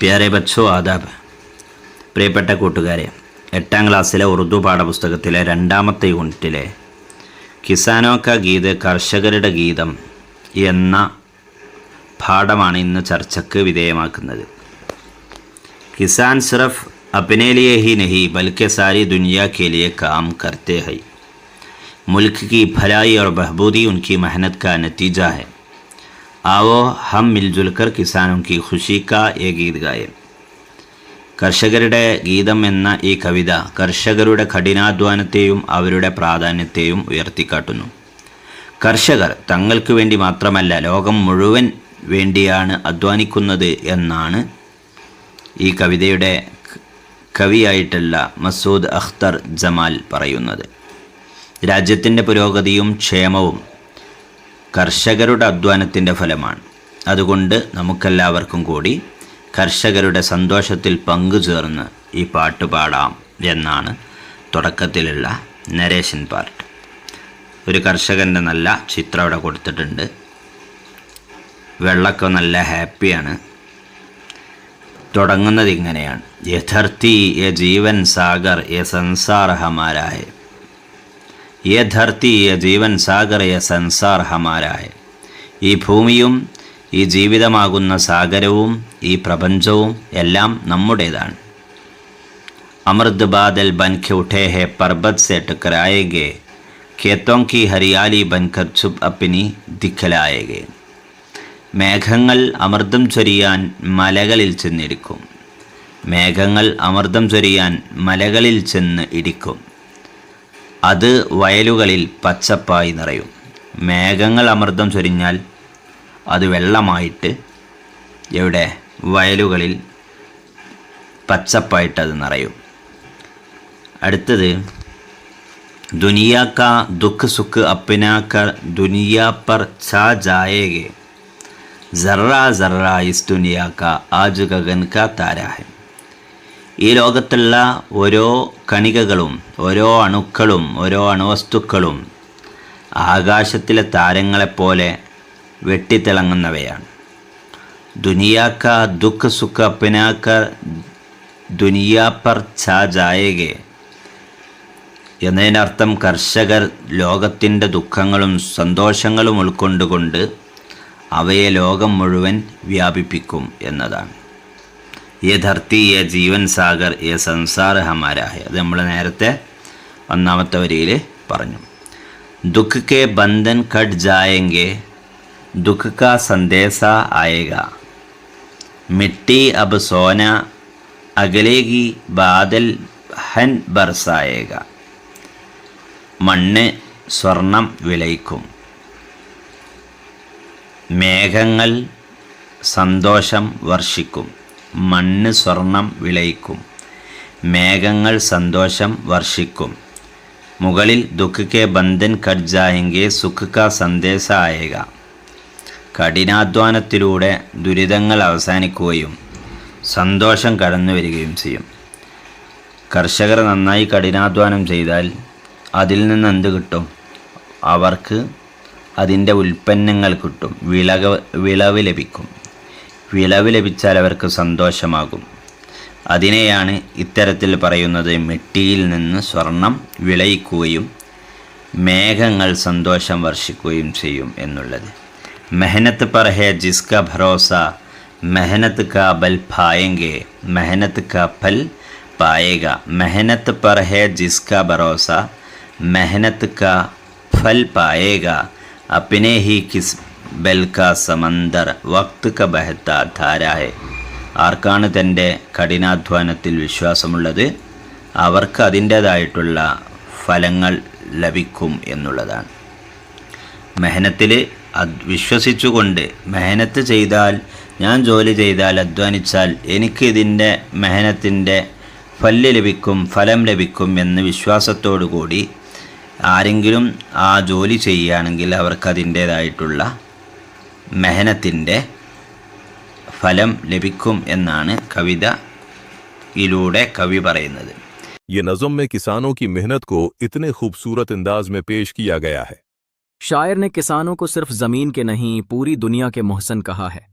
പ്യാരെ ബച്ചോ ആദാബ് പ്രിയപ്പെട്ട കൂട്ടുകാരെ എട്ടാം ക്ലാസ്സിലെ ഉറുദു പാഠപുസ്തകത്തിലെ രണ്ടാമത്തെ യൂണിറ്റിലെ കിസാനോ ക ഗീത് കർഷകരുടെ ഗീതം എന്ന പാഠമാണ് ഇന്ന് ചർച്ചയ്ക്ക് വിധേയമാക്കുന്നത് किसान सिर्फ अपने लिए ही नहीं बल्कि सारी दुनिया के लिए काम करते हैं मुल्क की भलाई और बहबूदी उनकी मेहनत का नतीजा है आओ हम मिलजुल कर किसानों की खुशी का ये गीत गाए കർഷകരുടെ ഗീതം എന്ന ഈ കവിത കർഷകരുടെ കഠിനാധ്വാനത്തെയും അവരുടെ പ്രാധാന്യത്തെയും ഉയർത്തിക്കാട്ടുന്നു കർഷകർ തങ്ങൾക്ക് വേണ്ടി മാത്രമല്ല ലോകം മുഴുവൻ വേണ്ടിയാണ് അധ്വാനിക്കുന്നത് എന്നാണ് ഈ കവിതയുടെ കവിയായിട്ടുള്ള മസൂദ് അഖ്തർ ജമാൽ പറയുന്നത് രാജ്യത്തിൻ്റെ പുരോഗതിയും ക്ഷേമവും കർഷകരുടെ അധ്വാനത്തിന്റെ ഫലമാണ്. അതുകൊണ്ട് നമുക്കെല്ലാവർക്കും കൂടി കർഷകരുടെ സന്തോഷത്തിൽ പങ്കുചേർന്ന് ഈ പാട്ട് പാടാം എന്നാണ് തുടക്കത്തിലുള്ള നരേഷൻ പാർട്ട് ഒരു കർഷകന്റെ നല്ല ചിത്രം അവിടെ കൊടുത്തിട്ടുണ്ട്. വെള്ളമൊക്കെ നല്ല ഹാപ്പിയാണ്. തുടങ്ങുന്നത് ഇങ്ങനെയാണ്. യഥർത്തി യ ജീവൻ സാഗർ യ സംസാർ ഹമാരായ യ ധർത്തി യ ജീവൻ സാഗർ യ സംസാർ ഹമാരായ ഈ ഭൂമിയും ഈ ജീവിതമാകുന്ന സാഗരവും ഈ പ്രപഞ്ചവും എല്ലാം നമ്മുടേതാണ് അമൃത് ബാദൽ ബൻഖെ ഉഠേ ഹെ പർബത് സെ ടക്കരായേഗെ खेतों की हरियाली बनकर चुप अपनी दिखलाएगे മേഘങ്ങൾ അമൃതം ചൊരിയാൻ മലകളിൽ ചെന്നിരിക്കും മേഘങ്ങൾ അമൃതം ചൊരിയാൻ മലകളിൽ ചെന്ന് ഇടിക്കും അത് വയലുകളിൽ പച്ചപ്പായി നിറയും. മേഘങ്ങൾ അമൃതം ചൊരിഞ്ഞാൽ അത് വെള്ളമായിട്ട് എവിടെ? വയലുകളിൽ പച്ചപ്പായിട്ട് അത് നിറയും. അടുത്തത് ദുനിയാക്ക ദുഃഖ് സുഖ് അപ്പിനാക്ക ദുനിയാപ്പർ പർ ഛാ ജായേഗെ. ജറ ജറ ഇസ് ദുനിയാക്ക ആജു ഗഗൻ കാ താരാ ഈ ലോകത്തുള്ള ഓരോ കണികകളും ഓരോ അണുക്കളും ഓരോ അണുവസ്തുക്കളും ആകാശത്തിലെ താരങ്ങളെപ്പോലെ വെട്ടിത്തിളങ്ങുന്നവയാണ്. ദുനിയാക്ക ദുഃഖ സുഖ പിനാക്ക ദുനിയാ പർ ഛാ ജായകെ എന്നതിനർത്ഥം കർഷകർ ലോകത്തിന്റെ ദുഃഖങ്ങളും സന്തോഷങ്ങളും ഉൾക്കൊണ്ടുകൊണ്ട് അവയെ ലോകം മുഴുവൻ വ്യാപിപ്പിക്കും എന്നതാണ്. യ ധർത്തി ഏ ജീവൻ സാഗർ ഏ സംസാർ ഹമാരായ അത് നമ്മൾ നേരത്തെ ഒന്നാമത്തെ വരിയിൽ പറഞ്ഞു. ദുഃഖ കെ ബന്ധൻ കട്ട് ജായെങ്കെ ദുഃഖ കാ സന്ദേശ ആയേഗ മിട്ടി അബ് സോന അകലേകി ബാദൽ ഹൻ ബർസായേക. മണ്ണ് സ്വർണം വിളയിക്കും. മേഘങ്ങൾ സന്തോഷം വർഷിക്കും. മണ്ണ് സ്വർണം വിളയിക്കും. മേഘങ്ങൾ സന്തോഷം വർഷിക്കും. മുകളിൽ ദുഃഖിക്കെ ബന്ധൻ കട്ട് ജായെങ്കിൽ സുഖ കാ സന്ദേശ ആയേക. കഠിനാധ്വാനത്തിലൂടെ ദുരിതങ്ങൾ അവസാനിക്കുകയും സന്തോഷം കടന്നു വരികയും ചെയ്യും. കർഷകർ നന്നായി കഠിനാധ്വാനം ചെയ്താൽ അതിൽ നിന്ന് എന്ത് കിട്ടും? അവർക്ക് അതിന്റെ ഉൽപ്പന്നങ്ങൾ കിട്ടും. വിളക വിളവ് ലഭിക്കും. വിളവ് ലഭിച്ചാൽ അവർക്ക് സന്തോഷമാകും. അതിനെയാണ് ഇത്തരത്തിൽ പറയുന്നത് മിട്ടിയിൽ നിന്ന് സ്വർണം വിളയിക്കുകയും മേഘങ്ങൾ സന്തോഷം വർഷിക്കുകയും ചെയ്യും എന്നുള്ളത്. മെഹനത്ത് പറഹേ ജിസ്ക ഭറോസ മെഹനത്ത് കാബൽ ബൽ മെഹനത്ത് കാ പായക മെഹനത്ത് പറഹേ ജിസ്ക ഭറോസ മെഹനത്ത് കാ ഫൽ പായേഗ. അപ്പിനെ ഹി കിസ് ബൽ കാ സമന്ദർ വക്ത് ക ബഹത്ത ധാര ഹെ ആർക്കാണ് തന്റെ കഠിനാധ്വാനത്തിൽ വിശ്വാസമുള്ളത്? അവർക്ക് അതിന്റേതായിട്ടുള്ള ഫലങ്ങൾ ലഭിക്കും എന്നുള്ളതാണ്. മെഹനത്തിൽ വിശ്വസിച്ചുകൊണ്ട് മെഹനത്ത് ചെയ്താൽ ഞാൻ ജോലി ചെയ്താൽ അധ്വാനിച്ചാൽ എനിക്ക് ഇതിന്റെ മെഹനത്തിന്റെ ഫല്ല് ലഭിക്കും ഫലം ലഭിക്കും എന്ന് വിശ്വാസത്തോടു കൂടി ആരെങ്കിലും ആ ജോലി ചെയ്യുകയാണെങ്കിൽ അവർക്ക് അതിന്റേതായിട്ടുള്ള മെഹനത്തിൻ്റെ ഫലം ലഭിക്കും എന്നാണ് കവിതയിലൂടെ കവി പറയുന്നത് ये नज़म में किसानों की मेहनत को इतने खूबसूरत अंदाज में पेश किया गया है शायर ने किसानों को सिर्फ जमीन के नहीं पूरी दुनिया के मोहसन कहा है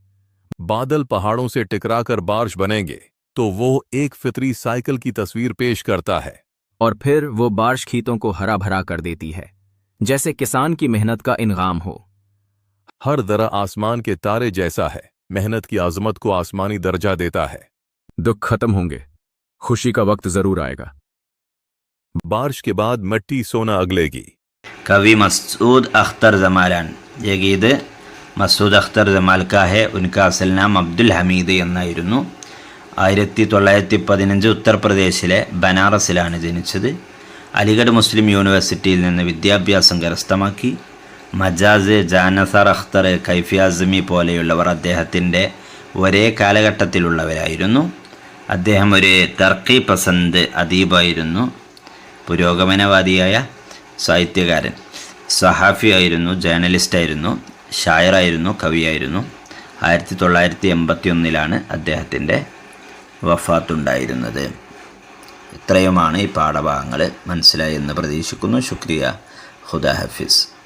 बादल पहाड़ों से टकराकर बारिश बनेंगे तो वो एक फितरी साइकिल की तस्वीर पेश करता है और फिर वो बारिश खेतों को हरा भरा कर देती है जैसे किसान की मेहनत का इनाम हो हर दरा आसमान के तारे जैसा है मेहनत की आजमत को आसमानी दर्जा देता है दुख खत्म होंगे खुशी का वक्त जरूर आएगा बारिश के बाद मिट्टी सोना अगलेगी कवि मसूद अख्तर जमालान ये ഗീത് മസൂദ് അഖ്തർ ജമാൽ കാ ഹെ ഉൻകാ അസൽ നാം അബ്ദുൽ ഹമീദ് എന്നായിരുന്നു ആയിരത്തി തൊള്ളായിരത്തി പതിനഞ്ച് ഉത്തർപ്രദേശിലെ ബനാറസിലാണ് ജനിച്ചത് അലിഗഡ് മുസ്ലിം യൂണിവേഴ്സിറ്റിയിൽ നിന്ന് വിദ്യാഭ്യാസം കരസ്ഥമാക്കി മജാസ് ജാനസർ അഖ്തർ കൈഫി അസ്മി പോലെയുള്ളവർ അദ്ദേഹത്തിന്റെ ഒരേ കാലഘട്ടത്തിലുള്ളവരായിരുന്നു. അദ്ദേഹം ഒരു തർക്കി പസന്ത് അദീബായിരുന്നു. പുരോഗമനവാദിയായ സാഹിത്യകാരൻ സഹാഫിയായിരുന്നു ജേർണലിസ്റ്റായിരുന്നു ഷായറായിരുന്നു കവിയായിരുന്നു. ആയിരത്തി തൊള്ളായിരത്തി എൺപത്തി ഒന്നിലാണ് അദ്ദേഹത്തിന്റെ വഫാത്തുണ്ടായിരുന്നത്. ഇത്രയുമാണ് ഈ പാഠഭാഗങ്ങൾ മനസ്സിലായി എന്ന് പ്രതീക്ഷിക്കുന്നു. ശുക്രിയ. ഹുദ ഹഫീസ്.